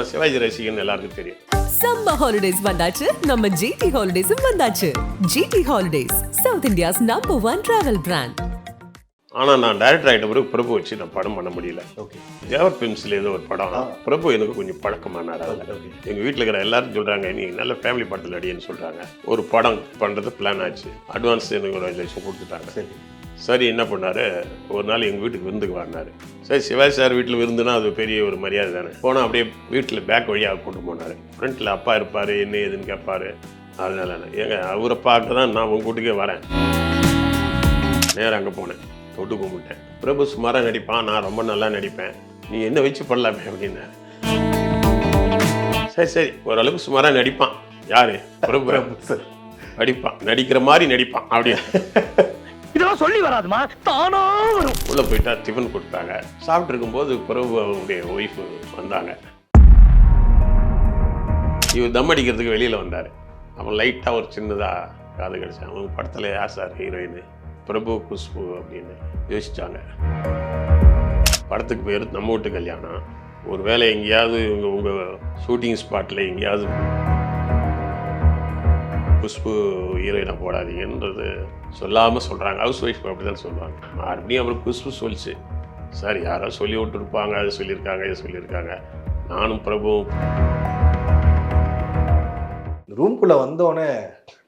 நான் சிவாஜி ரசிகன் எல்லாருக்கும் தெரியும். சம்மர் ஹாலிடேஸ் வந்தாச்சு. நம்ம ஜிடி ஹாலிடேஸும் வந்தாச்சு. GT holidays South India's number one travel brand ஆனால் நான் டைரக்டர் ஆகிட்ட பிறகு பிரபு வச்சு நான் படம் பண்ண முடியல. ஓகே தேவர் பிலிம்ஸில் ஏதோ ஒரு படம். பிரபு எனக்கு கொஞ்சம் பழக்கமானார் அதில் எங்கள் வீட்டில் இருக்கிற எல்லாரும் சொல்கிறாங்க நீ நல்ல ஃபேமிலி படத்தில் அடின்னு சொல்கிறாங்க ஒரு படம் பண்ணுறது பிளான் ஆச்சு. அட்வான்ஸ் எனக்கு ஒரு அஞ்சு லட்சம் கொடுத்துட்டாங்க சரி என்ன பண்ணாரு? ஒரு நாள் எங்கள் வீட்டுக்கு விருந்துக்கு வந்தார். சரி சிவாஜி சார் வீட்டில் விருந்துனா அது பெரிய ஒரு மரியாதை தானே. போனால் அப்படியே வீட்டில் பேக் வழியாக கூட்டு போனார். ஃப்ரண்ட்டில் அப்பா இருப்பார் என்ன ஏதுன்னு கேட்பாரு. அதனால ஏங்க அவரை பார்க்க தான் நான் உங்கள் வீட்டுக்கே வரேன். நேரா அங்கே போனேன். தொட்டு கும்பிட்டேன். பிரபு சுமாராக நடிப்பான் நான் ரொம்ப நல்லா நடிப்பேன். நீ என்ன வச்சு பண்ணலாமே அப்படின்னாரு. சரி சரி ஓரளவுக்கு சுமாராக நடிப்பான். யாரு? பிரபு சார். நடிப்பான். நடிக்கிற மாதிரி நடிப்பான் அப்படின்னு. இதெல்லாம் சொல்லி வராதுமா? தானா வரும். உள்ளே போயிட்டா டிஃபன் கொடுத்தாங்க. சாப்பிட்டு இருக்கும்போது பிரபு அவருடைய ஒய்ஃப் வந்தாங்க. இவர் தம் அடிக்கிறதுக்கு வெளியில் வந்தார். அவன் லைட்டாக ஒரு சின்னதாக காது கிடச்சான். அவங்க படத்தில் யார் சார் ஹீரோயின் பிரபு குஷ்பு அப்படின்னு யோசிச்சாங்க. படத்துக்கு பேர் நம்ம வீட்டு கல்யாணம். ஒரு வேளை எங்கேயாவது இவங்க உங்கள் ஷூட்டிங் ஸ்பாட்டில் எங்கேயாவது குஷ்பு ஹீரோயினை போடாதீங்கன்றது சொல்லாமல் சொல்கிறாங்க ஹவுஸ் ஒய்ஃப் அப்படி தான் சொல்லுவாங்க. மறுபடியும் அவருக்கு குஷ்பு சொல்லிச்சு. சார் யாரோ சொல்லி விட்டுருப்பாங்க. அது சொல்லியிருக்காங்க இதை சொல்லியிருக்காங்க. நானும் பிரபுவும். ரூம்குள்ளே வந்தோடனே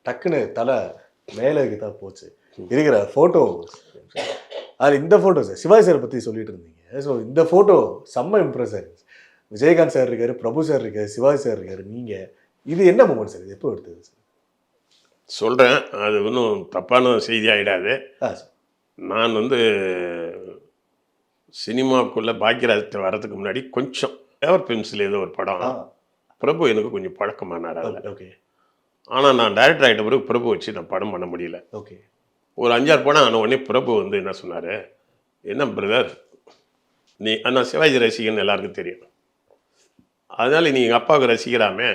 டக்குன்னு தலை மேலே தான் போச்சு. இருக்கிற ஃபோட்டோ அது இந்த ஃபோட்டோ சார். சிவாஜி சார் பற்றி சொல்லிட்டு இருந்தீங்க. ஸோ இந்த ஃபோட்டோ செம்ம இம்ப்ரெஸ் ஆயிருக்கு விஜயகாந்த் சார் இருக்கார் பிரபு சார் இருக்கார் சிவாஜி சார் இருக்கார் நீங்கள் இது என்ன மூமெண்ட் சார்? இது எப்போ எடுத்தது சார்? சொல்கிறேன் அது ஒன்றும் தப்பான செய்தி ஆகிடாது நான் வந்து சினிமாவுக்குள்ளே பாக்கியராஜ் வரதுக்கு முன்னாடி கொஞ்சம் எவர் பிலிம்ஸில் ஏதோ ஒரு படம். பிரபு எனக்கு கொஞ்சம் பழக்கமானார் அதில். ஓகே ஆனால் நான் டைரக்டர் ஆகிட்ட பிறகு பிரபு வச்சு நான் படம் பண்ண முடியல. ஓகே. ஒரு அஞ்சாறு படம் ஆன உடனே பிரபு வந்து என்ன சொன்னார்? என்ன பிரதர் நீ நான் சிவாஜி ரசிகன் எல்லாருக்கும் தெரியும். அதனால நீ எங்கள் அப்பாவுக்கு ரசிக்கிறாமே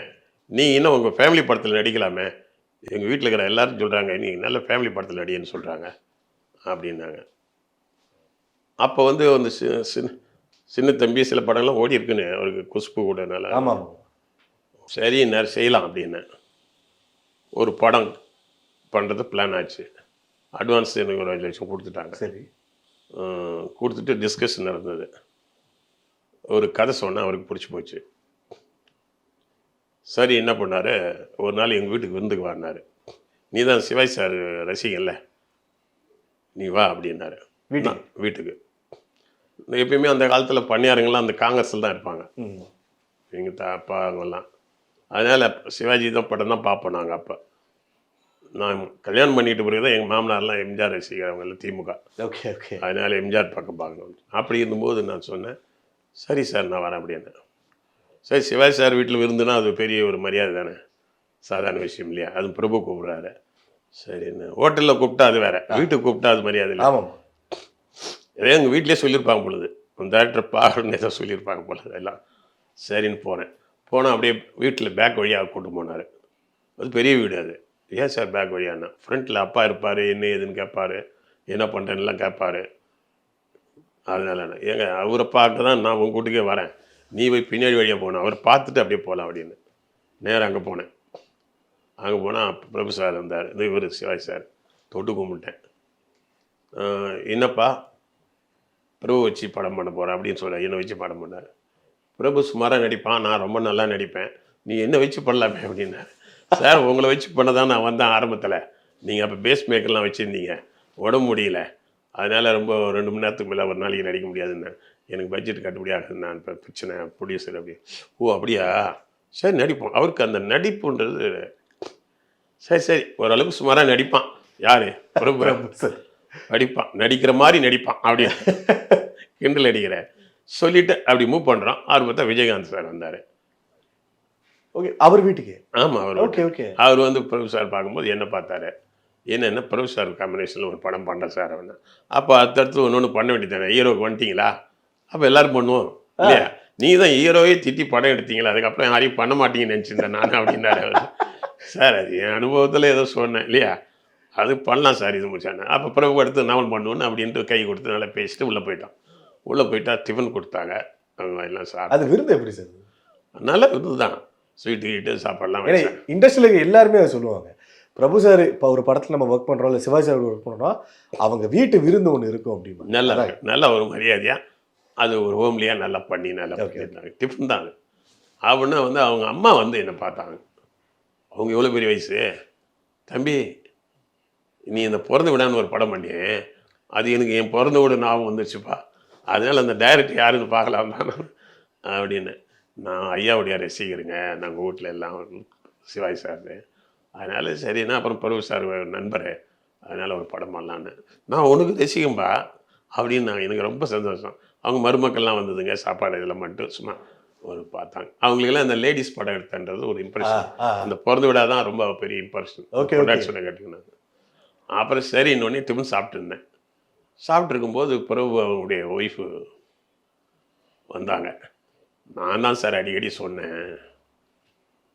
நீ இன்னும் உங்கள் ஃபேமிலி படத்தில் நடிக்கலாமே எங்கள் வீட்டில் இருக்கிற எல்லாரும் சொல்கிறாங்க நீ நல்ல ஃபேமிலி படத்தில் நடின்னு சொல்கிறாங்க அப்படின்னாங்க. அப்போ வந்து அந்த சி- சின்ன சின்ன தம்பி சில படம்லாம் ஓடி இருக்குன்னு அவருக்கு குஷ்பு கூடனால ஆமாம் சரி நேரம் செய்யலாம் அப்படின்னு ஒரு படம் பண்ணுறது பிளான் ஆச்சு. அட்வான்ஸ் எனக்கு ஒரு அஞ்சு லட்சம் கொடுத்துட்டாங்க. சரி. கொடுத்துட்டு டிஸ்கஷன் நடந்தது. ஒரு கதை சொன்னேன் அவருக்கு பிடிச்சி போச்சு. சரி என்ன பண்ணார்? ஒரு நாள் எங்கள் வீட்டுக்கு விருந்துக்கு வாடினார் நீ தான் சிவாஜி சார் ரசிகன்ல. நீ வா அப்படின்னாரு. வீட்டுக்கு? வீட்டுக்கு. எப்பயுமே அந்த காலத்தில் பணியாரங்கள்லாம் அந்த காங்கிரஸில் தான் இருப்பாங்க. எங்கள் தா அப்பா அவங்கெல்லாம். அதனால் சிவாஜி தான் படம் தான் பார்ப்போம் நாங்கள் அப்போ. நான் கல்யாணம் பண்ணிட்டு பிறகு தான் எங்கள் மாமனார்லாம் எம்ஜிஆர் ரசிகர் அவங்க எல்லாம் திமுக. Okay okay. அதனால் எம்ஜிஆர் பக்கம் பார்க்கணும். அப்படி இருந்தபோது நான் சொன்னேன் சரி சார் நான் வரேன் அப்படின்னு சரி சிவாஜி சார் வீட்டில் விருந்துனா அது பெரிய ஒரு மரியாதை தானே? சாதாரண விஷயம் இல்லையா? அது பிரபு கூப்பிட்றாரு. சரின்னு ஹோட்டலில் கூப்பிட்டா அது வேற. வீட்டுக்கு கூப்பிட்டா அது மரியாதை இல்லை. ஆமாம். இதே எங்கள் வீட்டிலே சொல்லியிருப்பாங்க பொழுது. அந்த டேரக்டர் பாருன்னு ஏதோ சொல்லியிருப்பாங்க பொழுது எல்லாம் சரின்னு போனேன் போனால் அப்படியே வீட்டில் பேக் வழியாக கூட்டு போனார். அது பெரிய வீடு அது. ஏன் சார் பேக் வழியானா ஃப்ரண்ட்டில் அப்பா இருப்பார் என்ன ஏதுன்னு கேட்பாரு என்ன பண்ணுறேன்னுலாம் கேட்பாரு அதனால ஏங்க அவரை பார்க்க தான் நான் உங்கள் வீட்டுக்கே வரேன். நீ போய் பின்னாடி வழியாக போகணும். அவரை பார்த்துட்டு அப்படியே போகலாம் அப்படின்னு. நேராக அங்கே போனேன். அங்கே போனால் பிரபு சார் இருந்தார் இது இவர் சிவாஜி சார் தொட்டு கும்பிட்டேன். என்னப்பா? பிரபு வச்சு படம் பண்ண போகிறேன் அப்படின்னு சொல்ல என்னை வச்சு படம் பண்ணார். பிரபு சுமாராக நடிப்பான். நான் ரொம்ப நல்லா நடிப்பேன். நீ என்ன வச்சு பண்ணலாமே அப்படின்னாரு சார் உங்களை வச்சு பண்ண தான் நான் வந்தேன் ஆரம்பத்தில். நீங்கள் அப்போ பேஸ் மேக்கர்லாம் வச்சுருந்தீங்க. உடம்பு முடியல. அதனால் ரொம்ப ரெண்டு மணி நேரத்துக்கு மேலே ஒரு நாளைக்கு நடிக்க முடியாதுன்னு எனக்கு பட்ஜெட் கட்டுப்படி ஆகுது நான் இப்போ பிரச்சனை ப்ரொடியூசர் அப்படி. ஓ அப்படியா? சரி நடிப்போம். அவருக்கு அந்த நடிப்புன்றது சரி சரி. ஓரளவுக்கு சுமாராக நடிப்பான். யார்? சார். நடிப்பான். நடிக்கிற மாதிரி நடிப்பான். அப்படி கிண்டல் அடிக்கிற. சொல்லிட்டு அப்படி மூவ் பண்ணுறோம் அவர் பார்த்தா விஜயகாந்த் சார் வந்தார். ஓகே அவர் வீட்டுக்கு? ஆமாம் அவர் ஓகே ஓகே அவர் வந்து பிரபு சார் பார்க்கும்போது என்ன பார்த்தாரு? என்னென்ன பிரபு சார் காம்பினேஷனில் ஒரு படம் பண்ணுறேன் சார் அவனை அப்போ அடுத்தடுத்து ஒன்று ஒன்று பண்ண வேண்டியதானே ஹீரோக்கு வந்துட்டீங்களா? அப்போ எல்லாரும் பண்ணுவோம் இல்லையா? நீ தான் ஹீரோவே திட்டி படம் எடுத்தீங்களா அதுக்கப்புறம் யாரையும் பண்ண மாட்டீங்கன்னு நினச்சிருந்தேன் நான் அப்படின்னாரு அவர். சார் அது என் அனுபவத்தில் ஏதோ சொன்னேன் இல்லையா? அது பண்ணலாம் சார் இது முடிச்சானே. அப்போ பிரபு அடுத்து நாவல் பண்ணுவோன்னு அப்படின்ட்டு கை கொடுத்து நல்லா பேசிட்டு உள்ளே போயிட்டான் உள்ளே போயிட்டா டிஃபன் கொடுத்தாங்க. அவங்க எல்லாம் சார் அது விருந்து எப்படி சார் நல்ல இதுதான் ஸ்வீட்டு கீட்டு சாப்பாடுலாம் இண்டஸ்ட்ரியில் எல்லாருமே அதை சொல்லுவாங்க. பிரபு சார் இப்போ ஒரு படத்தில் நம்ம ஒர்க் பண்ணுறோம் இல்லை சிவாஜி சார் ஒர்க் பண்ணுறோம் அவங்க வீட்டு விருந்து ஒன்று இருக்கும் அப்படிமா நல்ல. நல்ல ஒரு மரியாதையாக அது ஒரு ஹோம்லியாக நல்லா பண்ணி நல்லா. பண்ணியிருந்தாங்க டிஃபன் தான் அது. அப்படின்னா வந்து அவங்க அம்மா வந்து என்னை பார்த்தாங்க. அவங்க எவ்வளோ பெரிய வயசு? தம்பி நீ இந்த பிறந்த விடான்னு ஒரு படம் பண்ணி அது எனக்கு என் பிறந்த விட ஞாபகம் வந்துருச்சுப்பா. அதனால அந்த டைரக்டர் யாருன்னு பார்க்கலாம் தான் அப்படின்னு. நான் ஐயாவுடைய ரசிகருங்க. நாங்கள் வீட்டில் எல்லாம் சிவாஜி சார் அதனால சரின்னா அப்புறம் பருவ சார் நண்பர் அதனால் ஒரு படம் பண்ணலான்னு நான் உனக்கு ரசிகம்பா அப்படின்னு நான் எனக்கு ரொம்ப சந்தோஷம். அவங்க மருமக்கள்லாம் வந்ததுங்க சாப்பாடு இதெல்லாம் மட்டும் சும்மா ஒரு பார்த்தாங்க. அவங்களுக்கெல்லாம் அந்த லேடிஸ் படம் எடுத்தன்றது ஒரு இம்ப்ரெஷன். அந்த பிறந்த விழா தான் ரொம்ப பெரிய இம்ப்ரெஷன் okay. சொன்ன கேட்டுக்கினாங்க அப்புறம் சரி இன்னொன்னே டிஃபன் சாப்பிட்டு இருந்தேன். சாப்பிட்டு இருக்கும்போது பிரபு அவங்களுடைய ஒய்ஃபு வந்தாங்க. நான் தான் சார் அடிக்கடி சொன்னேன்.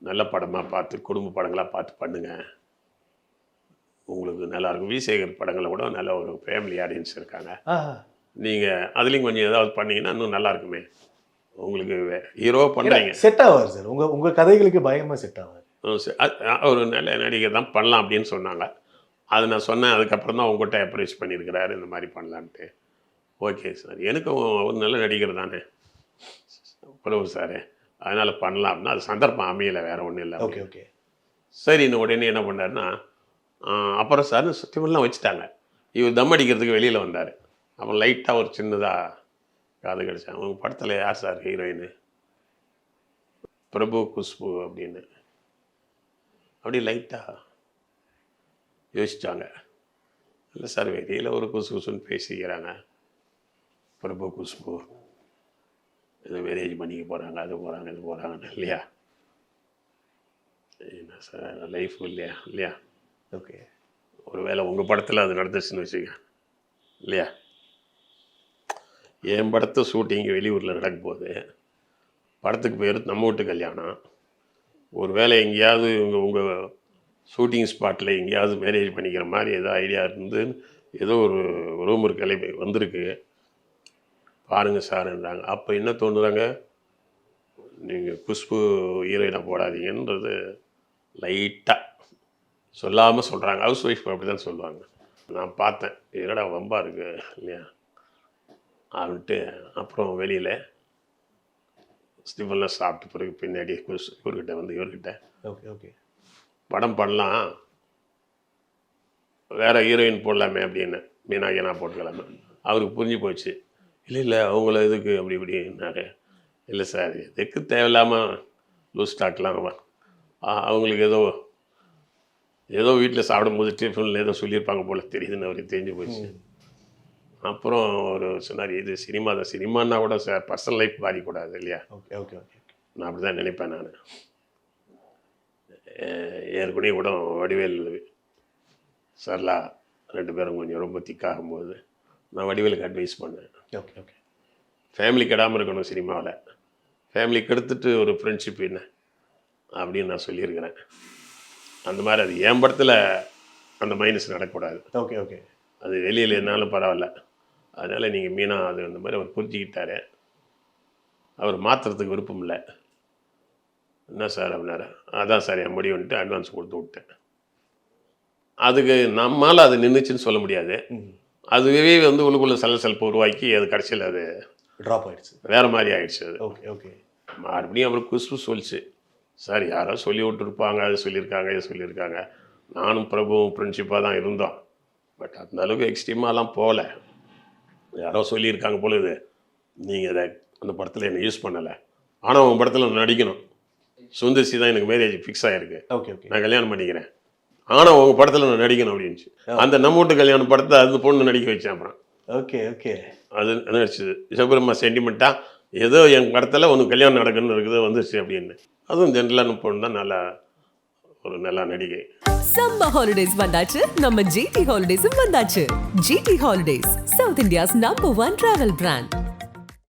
நல்ல படமாக பார்த்து குடும்ப படங்களாக பார்த்து பண்ணுங்க. உங்களுக்கு நல்லா இருக்கும். விசேகர் படங்களை கூட நல்ல ஒரு ஃபேமிலி ஆடியன்ஸ் இருக்காங்க. நீங்கள் அதுலேயும் கொஞ்சம் ஏதாவது பண்ணீங்கன்னா இன்னும் நல்லா இருக்குமே. உங்களுக்கு ஹீரோ பண்ணுறீங்க செட் ஆவார் சார். உங்க உங்க கதைகளுக்கு பயங்கரமா செட் ஆவார். ஒரு நல்ல நடிகர் தான் பண்ணலாம் அப்படின்னு சொன்னாங்க. அது நான் சொன்னேன். அதுக்கப்புறம் தான் உங்கள்கிட்ட அப்ரோச் பண்ணியிருக்கிறாரு. இந்த மாதிரி பண்ணலான்ட்டு. Okay sir. எனக்கும் ஒரு நல்ல நடிகர் தானே. பிரபு சார். அதனால் பண்ணலாம் அப்படின்னா அது சந்தர்ப்பம் அமையலை வேறு ஒன்றும் இல்லை ஓகே ஓகே. சரி இன்னும் உடனே என்ன பண்ணாருன்னா அப்புறம் சார் சுத்திவெல்லாம் வச்சுட்டாங்க. இவர் தம் அடிக்கிறதுக்கு வெளியில் வந்தார். அப்புறம் லைட்டாக ஒரு சின்னதாக காது கிடச்சாங்க அவங்க படத்தில் யார் சார் ஹீரோயின் பிரபு குஷ்பு அப்படின்னு. அப்படி லைட்டாக யோசிச்சாங்க. இல்லை சார் வெளியில் ஒரு குசு குசுன்னு பேசிக்கிறாங்க. பிரபு குஷ்பு. இது மேரேஜ் பண்ணிக்க போகிறாங்க அது போகிறாங்க இது போகிறாங்கன்னு இல்லையா? என்ன சார் லைஃப் இல்லையா? இல்லையா? ஓகே ஒருவேளை உங்கள் படத்தில் அது நடந்துச்சுன்னு வச்சுக்க இல்லையா? என் படத்து ஷூட்டிங் வெளியூரில் நடக்கும் போது படத்துக்கு பேர் நம்ம வீட்டு கல்யாணம். ஒருவேளை எங்கேயாவது உங்கள் உங்கள் ஷூட்டிங் ஸ்பாட்டில் எங்கேயாவது மேரேஜ் பண்ணிக்கிற மாதிரி ஏதோ ஐடியா இருந்து ஏதோ ஒரு ரூம் இருக்கலை வந்திருக்கு. பாருங்கள் சார்ன்றாங்க அப்போ என்ன தோணுறாங்க நீங்கள் குஷ்பு ஹீரோயினாக போடாதீங்கன்றது லைட்டாக சொல்லாமல் சொல்கிறாங்க ஹவுஸ் ஒய்ஃப் அப்படி தான் சொல்லுவாங்க. நான் பார்த்தேன். என்னடா வம்பா இருக்கு இல்லையா? அப்படின்ட்டு அப்புறம் வெளியில் ஸ்டிஃபன்லாம் சாப்பிட்டு பிறகு பின்னாடி குஸ் இவர்கிட்ட வந்து இவர்கிட்ட ஓகே ஓகே. படம் பண்ணலாம். வேற ஹீரோயின் போடலாமே அப்படின்னு மீனாகி நான் போட்டுக்கலாமே அவருக்கு புரிஞ்சு போச்சு. இல்லை இல்லை அவங்கள எதுக்கு அப்படி இப்படின்னாரு இல்லை சார் எதுக்கு தேவையில்லாமல் லூஸ் ஸ்டாக்லாம் அவங்களுக்கு ஏதோ ஏதோ வீட்டில் சாப்பிடும்போது டிஃபனில் ஏதோ சொல்லியிருப்பாங்க போல தெரியுதுன்னு அவருக்கு தெரிஞ்சு போச்சு. அப்புறம் ஒரு சொன்னார் இது சினிமா தான். சினிமான்னா கூட சார் பர்சனல் லைஃப் பாதிக்கூடாது இல்லையா? Okay okay okay. நான் அப்படி தான் நினைப்பேன் நான். ஏற்கனவே கூட வடிவேல் சரலா ரெண்டு பேரும் கொஞ்சம் ரொம்ப திக்காகும்போது நான் வடிவேலுக்கு அட்வைஸ் பண்ணேன். ஓகே ஓகே ஃபேமிலி கெடாமல் இருக்கணும் சினிமாவில் ஃபேமிலி கெடுத்துட்டு ஒரு ஃப்ரெண்ட்ஷிப் என்ன? அப்படின்னு நான் சொல்லியிருக்கிறேன். அந்த மாதிரி அது என் படத்தில் அந்த மைனஸ் நடக்கக்கூடாது. ஓகே ஓகே அது வெளியில் இருந்தாலும் பரவாயில்ல. அதனால் நீங்கள் மீனா அது அந்த மாதிரி அவர் புரிஞ்சுக்கிட்டாரு. அவர் மாற்றுறதுக்கு விருப்பம் இல்லை. என்ன சார் அப்படின்னாரு? அதான் சார் என் முடிவுன்ட்டு அட்வான்ஸ் கொடுத்து விட்டேன். அதுக்கு நம்மால் அது நின்றுச்சுன்னு சொல்ல முடியாது. அதுவே வந்து உள்ளுக்குள்ள சலசலப்பு உருவாக்கி அது கடைசியில் அது ட்ராப் ஆயிடுச்சு. வேறு மாதிரி ஆயிடுச்சு அது. ஓகே ஓகே மறுபடியும் அப்புறம் குஷ்பு சொல்லிச்சு. சார் யாரோ சொல்லி விட்டுருப்பாங்க அது சொல்லியிருக்காங்க இது சொல்லியிருக்காங்க. நானும் பிரபுவும் ஃப்ரெண்ட்ஷிப்பாக தான் இருந்தோம். பட் அந்த அளவுக்கு எக்ஸ்ட்ரீமாலாம் போகல. யாரோ சொல்லியிருக்காங்க போல இது. நீங்கள் அதை அந்த படத்தில் என்னை யூஸ் பண்ணலை. ஆனால் உங்கள் படத்தில் நடிக்கணும். சுந்தர்சி தான் எனக்கு மேரேஜ் ஃபிக்ஸ் ஆகிருக்கு ஓகே ஓகே நான் கல்யாணம் பண்ணிக்கிறேன். ஆனால் உங்கள் படத்தில் நான் நடிக்கணும் அப்படின்ச்சு அந்த நம்ம வீட்டு கல்யாண படத்தை அந்த பொண்ணு நடிக்க வச்சேன் அப்புறம். Okay okay. அது நடிச்சது சிவபெருமா சென்டிமெண்ட்டாக ஏதோ என் படத்தில் உனக்கு கல்யாணம் நடக்கணும்னு இருக்குது வந்துருச்சு அப்படின்னு. அதுவும் ஜென்ரலான பொண்ணு தான் நல்லா ஒரு நல்ல நடிகை. சம்மர் ஹாலிடேஸ் வந்தாச்சு. நம்ம ஜிடி ஹாலிடேஸும் வந்தாச்சு. GT holidays South India's number one travel brand